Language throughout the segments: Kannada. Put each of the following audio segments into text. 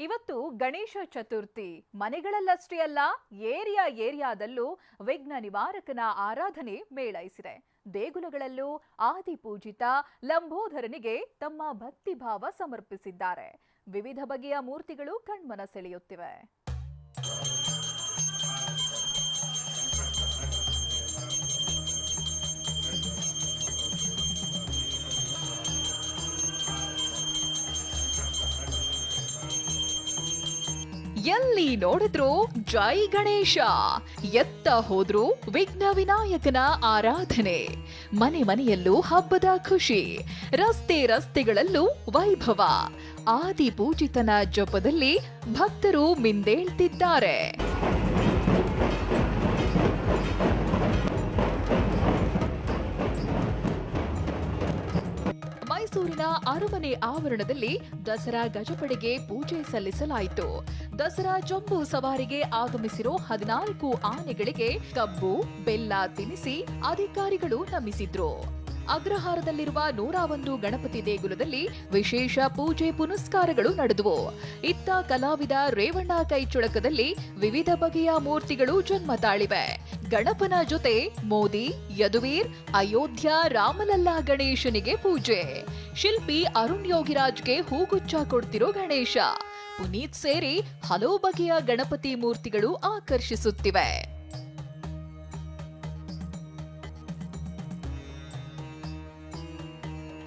ಇವತ್ತು ಗಣೇಶ ಚತುರ್ಥಿ. ಮನೆಗಳಲ್ಲಷ್ಟೇ ಅಲ್ಲ, ಏರಿಯಾ ಏರಿಯಾದಲ್ಲೂ ವಿಘ್ನ ನಿವಾರಕನ ಆರಾಧನೆ ಮೇಳೈಸಿದೆ. ದೇಗುಲಗಳಲ್ಲೂ ಆದಿಪೂಜಿತ ಲಂಬೋಧರನಿಗೆ ತಮ್ಮ ಭಕ್ತಿಭಾವ ಸಮರ್ಪಿಸಿದ್ದಾರೆ. ವಿವಿಧ ಬಗೆಯ ಮೂರ್ತಿಗಳು ಕಣ್ಮನ ಸೆಳೆಯುತ್ತಿವೆ. ಎಲ್ಲಿ ನೋಡಿದ್ರು ಜೈ ಗಣೇಶ. ಎತ್ತ ಹೋದ್ರು ವಿಘ್ನ ವಿನಾಯಕನ ಆರಾಧನೆ. ಮನೆ ಮನೆಯಲ್ಲೂ ಹಬ್ಬದ ಖುಷಿ. ರಸ್ತೆ ರಸ್ತೆಗಳಲ್ಲೂ ವೈಭವ. ಆದಿ ಪೂಜಿತನ ಜಪದಲ್ಲಿ ಭಕ್ತರು ಮಿಂದೇಳ್ತಿದ್ದಾರೆ. ಮೈಸೂರಿನ ಅರಮನೆ ಆವರಣದಲ್ಲಿ ದಸರಾ ಗಜಪಡೆಗೆ ಪೂಜೆ ಸಲ್ಲಿಸಲಾಯಿತು. ದಸರಾ ಜಂಬೂ ಸವಾರಿಗೆ ಆಗಮಿಸಿರೋ ಹದಿನಾಲ್ಕು ಆನೆಗಳಿಗೆ ಕಬ್ಬು, ಬೆಲ್ಲ ತಿನ್ನಿಸಿ ಅಧಿಕಾರಿಗಳು ನಮಿಸಿದ್ರು. ಅಗ್ರಹಾರದಲ್ಲಿರುವ ನೂರ ಒಂದು ಗಣಪತಿ ದೇಗುಲದಲ್ಲಿ ವಿಶೇಷ ಪೂಜೆ ಪುನಸ್ಕಾರಗಳು ನಡೆದವು. ಇತ್ತ ಕಲಾವಿದ ರೇವಣ್ಣ ಕೈಚುಳಕದಲ್ಲಿ ವಿವಿಧ ಬಗೆಯ ಮೂರ್ತಿಗಳು ಜನ್ಮ ತಾಳಿವೆ. ಗಣಪನ ಜೊತೆ ಮೋದಿ, ಯದುವೀರ್, ಅಯೋಧ್ಯ ರಾಮಲಲ್ಲಾ ಗಣೇಶನಿಗೆ ಪೂಜೆ. ಶಿಲ್ಪಿ ಅರುಣ್ ಯೋಗಿರಾಜ್ಗೆ ಹೂಗುಚ್ಚ ಕೊಡ್ತಿರೋ ಗಣೇಶ. ಪುನೀತ್ ಸೇರಿ ಹಲವು ಬಗೆಯ ಗಣಪತಿ ಮೂರ್ತಿಗಳು ಆಕರ್ಷಿಸುತ್ತಿವೆ.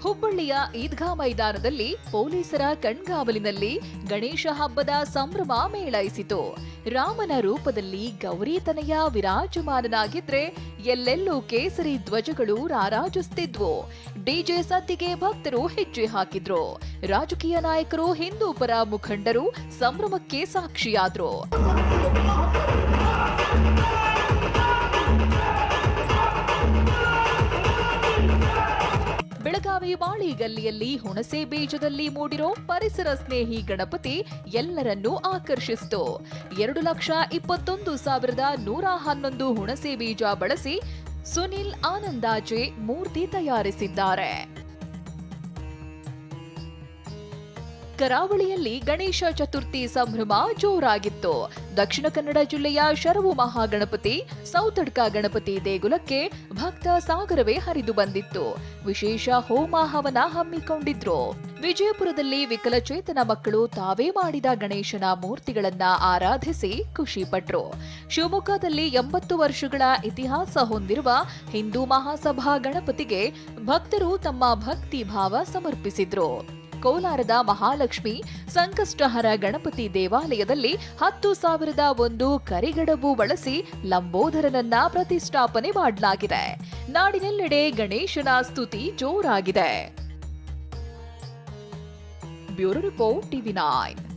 ಹುಬ್ಬಳ್ಳಿಯ ಈದ್ಗಾ ಮೈದಾನದಲ್ಲಿ ಪೊಲೀಸರ ಕಣ್ಗಾವಲಿನಲ್ಲಿ ಗಣೇಶ ಹಬ್ಬದ ಸಂಭ್ರಮ ಮೇಳೈಸಿತು ರಾಮನ ರೂಪದಲ್ಲಿ ಗೌರಿತನಯ ವಿರಾಜಮಾನನಾಗಿದ್ರೆ ಎಲ್ಲೆಲ್ಲೂ ಕೇಸರಿ ಧ್ವಜಗಳು ರಾರಾಜಿಸುತ್ತಿದ್ವು. ಡಿಜೆ ಸದ್ದಿಗೆ ಭಕ್ತರು ಹೆಜ್ಜೆ ಹಾಕಿದ್ರು. ರಾಜಕೀಯ ನಾಯಕರು ಹಿಂದೂ ಪರ ಮುಖಂಡರು ಸಂಭ್ರಮಕ್ಕೆ ಸಾಕ್ಷಿಯಾದ್ರು. ಬೆಳಗಾವಿ ಬಾಳಿ ಗಲ್ಲಿಯಲ್ಲಿ ಹುಣಸೆ ಬೀಜದಲ್ಲಿ ಮೂಡಿರೋ ಪರಿಸರ ಸ್ನೇಹಿ ಗಣಪತಿ ಎಲ್ಲರನ್ನೂ ಆಕರ್ಷಿಸಿತು. ಎರಡು ಲಕ್ಷ ಇಪ್ಪತ್ತೊಂದು ಸಾವಿರದ ನೂರ ಹನ್ನೊಂದು ಹುಣಸೆ ಬೀಜ ಬಳಸಿ ಸುನಿಲ್ ಆನಂದಾಜೆ ಮೂರ್ತಿ ತಯಾರಿಸಿದ್ದಾರೆ. ಕರಾವಳಿಯಲ್ಲಿ ಗಣೇಶ ಚತುರ್ಥಿ ಸಂಭ್ರಮ ಜೋರಾಗಿತ್ತು. ದಕ್ಷಿಣ ಕನ್ನಡ ಜಿಲ್ಲೆಯ ಶರವು ಮಹಾಗಣಪತಿ ಸೌತಡ್ಕ ಗಣಪತಿ ದೇಗುಲಕ್ಕೆ ಭಕ್ತ ಸಾಗರವೇ ಹರಿದು ಬಂದಿತ್ತು. ವಿಶೇಷ ಹೋಮ ಹವನ ಹಮ್ಮಿಕೊಂಡಿದ್ರು. ವಿಜಯಪುರದಲ್ಲಿ ವಿಕಲಚೇತನ ಮಕ್ಕಳು ತಾವೇ ಮಾಡಿದ ಗಣೇಶನ ಮೂರ್ತಿಗಳನ್ನ ಆರಾಧಿಸಿ ಖುಷಿ ಪಟ್ರು. ಶಿವಮೊಗ್ಗದಲ್ಲಿ ಎಂಬತ್ತು ವರ್ಷಗಳ ಇತಿಹಾಸ ಹೊಂದಿರುವ ಹಿಂದೂ ಮಹಾಸಭಾ ಗಣಪತಿಗೆ ಭಕ್ತರು ತಮ್ಮ ಭಕ್ತಿ ಭಾವ ಸಮರ್ಪಿಸಿದ್ರು. ಕೋಲಾರದ ಮಹಾಲಕ್ಷ್ಮಿ ಸಂಕಷ್ಟಹರ ಗಣಪತಿ ದೇವಾಲಯದಲ್ಲಿ ಹತ್ತು ಸಾವಿರದ ಒಂದು ಕರಿಗಡಬು ಬಳಸಿ ಲಂಬೋದರನನ್ನ ಪ್ರತಿಷ್ಠಾಪನೆ ಮಾಡಲಾಗಿದೆ. ನಾಡಿನೆಲ್ಲೆಡೆ ಗಣೇಶನ ಸ್ತುತಿ ಜೋರಾಗಿದೆ. Bureau report TV nine.